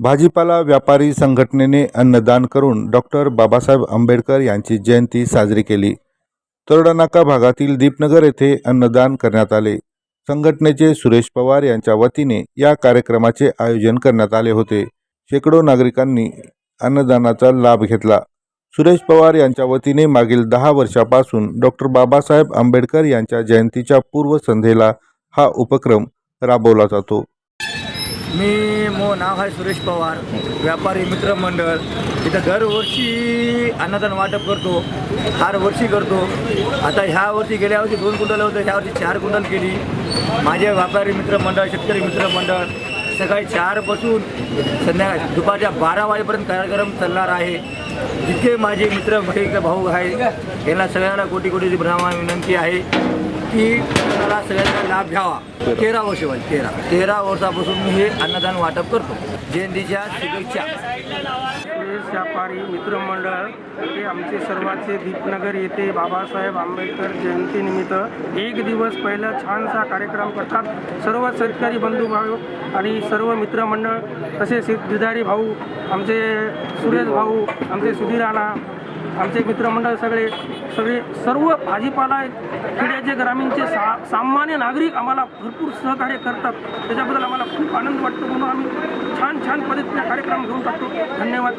भाजीपाला व्यापारी संघटनेने अन्नदान करून डॉक्टर बाबासाहेब आंबेडकर यांची जयंती साजरी केली. तोरडानाका भागातील दीपनगर येथे अन्नदान करण्यात आले. संघटनेचे सुरेश पवार यांच्या वतीने या कार्यक्रमाचे आयोजन करण्यात आले होते. शेकडो नागरिकांनी अन्नदानाचा लाभ घेतला. सुरेश पवार यांच्या वतीने मागील दहा वर्षापासून डॉक्टर बाबासाहेब आंबेडकर यांच्या जयंतीच्या पूर्वसंध्येला हा उपक्रम राबवला जातो. मी मो नाव आहे सुरेश पवार व्यापारी मित्र मंडळ. इथं दरवर्षी अन्नदान वाटप करतो हर वर्षी करतो. आता ह्या वर्षी गेल्या वर्षी दोन कुंटल होतं ह्या वर्षी चार कुंटल केली. माझे व्यापारी मित्र मंडळ शेतकरी मित्र मंडळ सकाळी चारपासून संध्याकाळी दुपारच्या बारा वाजेपर्यंत कार्यक्रम चालणार आहे. जितके माझे मित्र बहीण भाऊ आहे यांना सगळ्यांना कोटी कोटीची भ्रामा विनंती आहे की मला सगळ्यांना लाभ घ्यावा. तेरा वर्ष वाली तेरा. तेरा वर्षापासून मी हे अन्नदान वाटप करतो. जयंतीच्या शुभेच्छा. व्यापारी मित्रमंडळ हे आमचे सर्वांचे दीपनगर येथे बाबासाहेब आंबेडकर जयंतीनिमित्त एक दिवस पहिला छानसा कार्यक्रम करतात. सर्व सरकारी बंधू भाऊ आणि सर्व मित्रमंडळ तसेच दुधारी भाऊ आमचे सुरेश भाऊ आमचे सुधीर राणा आमचे मित्रमंडळ सगळे सगळे सर्व भाजीपाला खेड्याचे ग्रामीणचे सा सामान्य नागरिक आम्हाला भरपूर सहकार्य करतात. त्याच्याबद्दल आम्हाला खूप आनंद वाटतो. म्हणून आम्ही छान छान पद्धतीने कार्यक्रम घेऊन टाकतो. धन्यवाद.